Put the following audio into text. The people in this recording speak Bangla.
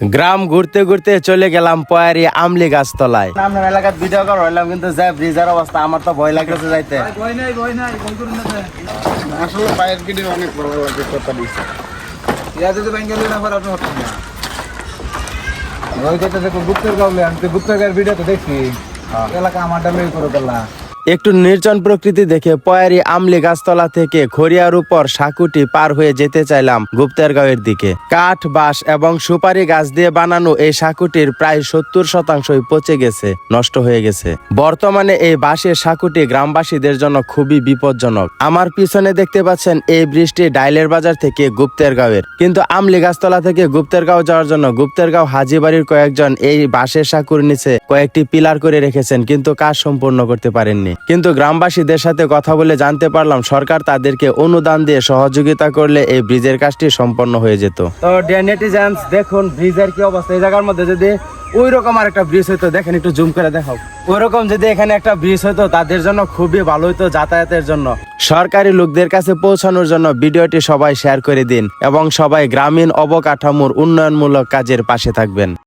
গ্রাম ঘুরতে ঘুরতে চলে গেলাম পয়ারি আমলি গাছতলায়। আপনার এলাকার ভিডিও করা হইলাম কিন্তু যা ব্রিজের অবস্থা আমার তো ভয় লাগতেছে যাইতে। ভয় নাই ভয় নাই ভয় করুন না আসলে পায়ের গিটি অনেক ভালো লাগে কথা ইয়া যদি না পারে আপনি ওই কথা দেখো গুপ্তের গাঁও আমি তো গুপ্তের গাঁয়ের ভিডিও তো দেখছি। এলাকা আমারটা লই করে গেলা। একটু নির্জন প্রকৃতি দেখে পয়ারি আমলি গাছতলা থেকে খড়িয়ার উপর সাকুটি পার হয়ে যেতে চাইলাম গুপ্তেরগাঁওয়ের দিকে। কাঠ, বাঁশ এবং সুপারি গাছ দিয়ে বানানো এই সাকুটির প্রায় সত্তর শতাংশই পচে গেছে, নষ্ট হয়ে গেছে। বর্তমানে এই বাঁশের সাকুটি গ্রামবাসীদের জন্য খুবই বিপজ্জনক। আমার পিছনে দেখতে পাচ্ছেন এই বৃষ্টি ডাইলের বাজার থেকে গুপ্তেরগাঁওয়ের। কিন্তু আমলি গাছতলা থেকে গুপ্তেরগাঁও যাওয়ার জন্য গুপ্তেরগাঁও হাজিবাড়ির কয়েকজন এই বাঁশের সাকুর নিচে কয়েকটি পিলার করে রেখেছেন, কিন্তু কাজ সম্পূর্ণ করতে পারেননি। কিন্তু গ্রামবাসীদের সাথে কথা বলে জানতে পারলাম সরকার তাদেরকে অনুদান দিয়ে সহযোগিতা করলে এই ব্রিজের কাজটি সম্পন্ন হয়ে যেত। তো নেটিজেন্স দেখুন ব্রিজের কি অবস্থা। এই জায়গার মধ্যে যদি ওই রকম আর একটা ব্রিজ হইতো দেখেন একটু জুম করে দেখাও। ওই রকম যদি এখানে একটা ব্রিজ হতো তাদের জন্য খুবই ভালো হতো যাতায়াতের জন্য। সরকারি লোকদের কাছে পৌঁছানোর জন্য ভিডিওটি সবাই শেয়ার করে দিন এবং সবাই গ্রামীণ অবকাঠামোর উন্নয়নমূলক কাজের পাশে থাকবেন।